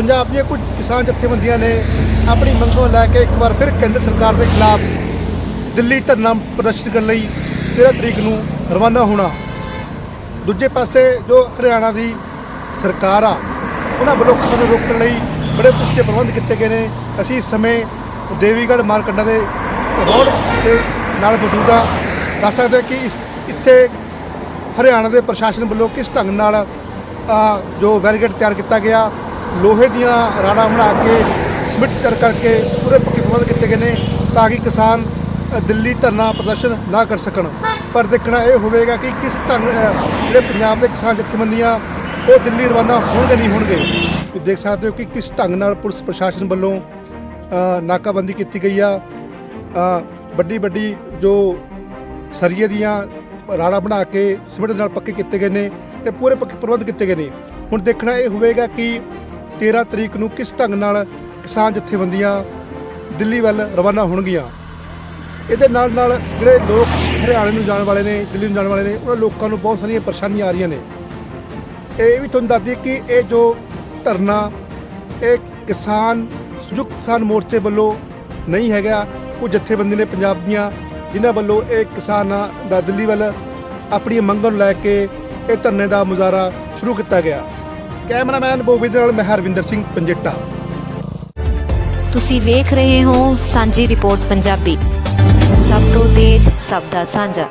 ਪੰਜਾਬ ਦੀਆਂ ਕੁਝ ਕਿਸਾਨ ਜਥੇਬੰਦੀਆਂ ਨੇ ਆਪਣੀ ਮੰਗੋਂ ਲੈ ਕੇ ਇੱਕ ਵਾਰ ਫਿਰ ਕੇਂਦਰ ਸਰਕਾਰ ਦੇ ਖਿਲਾਫ ਦਿੱਲੀ ਧਰਨਾ ਪ੍ਰਦਰਸ਼ਨ ਕਰਨ ਲਈ 13 ਤਰੀਕ ਨੂੰ ਰਵਾਨਾ ਹੋਣਾ। ਦੂਜੇ ਪਾਸੇ ਜੋ ਹਰਿਆਣਾ ਦੀ ਸਰਕਾਰ ਆ, ਉਹਨਾਂ ਵੱਲੋਂ ਕਿਸਾਨਾਂ ਨੂੰ ਰੋਕਣ ਲਈ ਬੜੇ ਪੁਖਤੇ ਪ੍ਰਬੰਧ ਕੀਤੇ ਗਏ ਨੇ। ਅਸੀਂ ਇਸ ਸਮੇਂ ਦੇਵੀਗੜ੍ਹ ਮਾਰਕੰਡਾ ਦੇ ਰੋਡ ਦੇ ਨਾਲ ਮੌਜੂਦ ਹਾਂ ਦੱਸ ਸਕਦੇ ਕਿ ਇਸ ਇੱਥੇ ਹਰਿਆਣਾ ਦੇ ਪ੍ਰਸ਼ਾਸਨ ਵੱਲੋਂ ਕਿਸ ਢੰਗ ਨਾਲ ਜੋ ਬੈਰੀਕੇਡ ਤਿਆਰ ਕੀਤਾ ਗਿਆ ਲੋਹੇ ਦੀਆਂ ਰਾੜਾਂ ਬਣਾ ਕੇ, ਸਿਮਟ ਕਰ ਕਰਕੇ ਪੂਰੇ ਪੱਕੇ ਪ੍ਰਬੰਧ ਕੀਤੇ ਗਏ ਨੇ ਤਾਂ ਕਿ ਕਿਸਾਨ ਦਿੱਲੀ ਧਰਨਾ ਪ੍ਰਦਰਸ਼ਨ ਨਾ ਕਰ ਸਕਣ। ਪਰ ਦੇਖਣਾ ਇਹ ਹੋਵੇਗਾ ਕਿ ਕਿਸ ਢੰਗ ਜਿਹੜੇ ਪੰਜਾਬ ਦੇ ਕਿਸਾਨ ਜਥੇਬੰਦੀਆਂ, ਉਹ ਦਿੱਲੀ ਰਵਾਨਾ ਹੋਣਗੇ, ਨਹੀਂ ਹੋਣਗੇ। ਤੁਸੀਂ ਦੇਖ ਸਕਦੇ ਹੋ ਕਿ ਕਿਸ ਢੰਗ ਨਾਲ ਪੁਲਿਸ ਪ੍ਰਸ਼ਾਸਨ ਵੱਲੋਂ ਨਾਕਾਬੰਦੀ ਕੀਤੀ ਗਈ ਆ। ਵੱਡੀ ਵੱਡੀ ਜੋ ਸਰੀਏ ਦੀਆਂ ਰਾੜਾਂ ਬਣਾ ਕੇ ਸਿਮਟ ਨਾਲ ਪੱਕੇ ਕੀਤੇ ਗਏ ਨੇ ਤੇ ਪੂਰੇ ਪੱਕੇ ਪ੍ਰਬੰਧ ਕੀਤੇ ਗਏ ਨੇ। ਹੁਣ ਦੇਖਣਾ ਇਹ ਹੋਵੇਗਾ ਕਿ 13 ਤਰੀਕ ਨੂੰ ਕਿਸ ਢੰਗ ਨਾਲ ਕਿਸਾਨ ਜਥੇਬੰਦੀਆਂ ਦਿੱਲੀ ਵੱਲ ਰਵਾਨਾ ਹੋਣਗੀਆਂ? ਇਹਦੇ ਨਾਲ ਨਾਲ ਜਿਹੜੇ ਲੋਕ ਹਰਿਆਣੇ ਨੂੰ ਜਾਣ ਵਾਲੇ ਨੇ, ਦਿੱਲੀ ਨੂੰ ਜਾਣ ਵਾਲੇ ਨੇ, ਉਹਨਾਂ ਲੋਕਾਂ ਨੂੰ ਬਹੁਤ ਸਾਰੀਆਂ ਪਰੇਸ਼ਾਨੀਆਂ ਆ ਰਹੀਆਂ ਨੇ। ਇਹ ਵੀ ਤੁਹਾਨੂੰ ਦੱਸ ਦਈਏ ਕਿ ਇਹ ਜੋ ਧਰਨਾ, ਇਹ ਕਿਸਾਨ, ਸੰਯੁਕਤ ਕਿਸਾਨ ਮੋਰਚੇ ਵੱਲੋਂ ਨਹੀਂ ਹੈਗਾ। ਕੁਝ ਜਥੇਬੰਦੀ ਨੇ ਪੰਜਾਬ ਦੀਆਂ ਜਿਨ੍ਹਾਂ ਵੱਲੋਂ ਇਹ ਕਿਸਾਨਾਂ ਦਾ ਦਿੱਲੀ ਵੱਲ ਆਪਣੀਆਂ ਮੰਗਾਂ ਨੂੰ ਲੈ ਕੇ ਇਹ ਧਰਨੇ ਦਾ ਮੁਜ਼ਾਹਰਾ ਸ਼ੁਰੂ ਕੀਤਾ ਗਿਆ। ਕੈਮਰਾਮੈਨ ਬੋਬੀ ਦੇ ਨਾਲ ਮੈਂ ਹਰਵਿੰਦਰ ਸਿੰਘ ਪੰਜੇਟਾ। ਤੁਸੀਂ ਵੇਖ ਰਹੇ ਹੋ ਸਾਂਝੀ ਰਿਪੋਰਟ ਪੰਜਾਬੀ। ਸਭ ਤੋਂ ਤੇਜ਼, ਸਭ ਦਾ ਸਾਂਝਾ।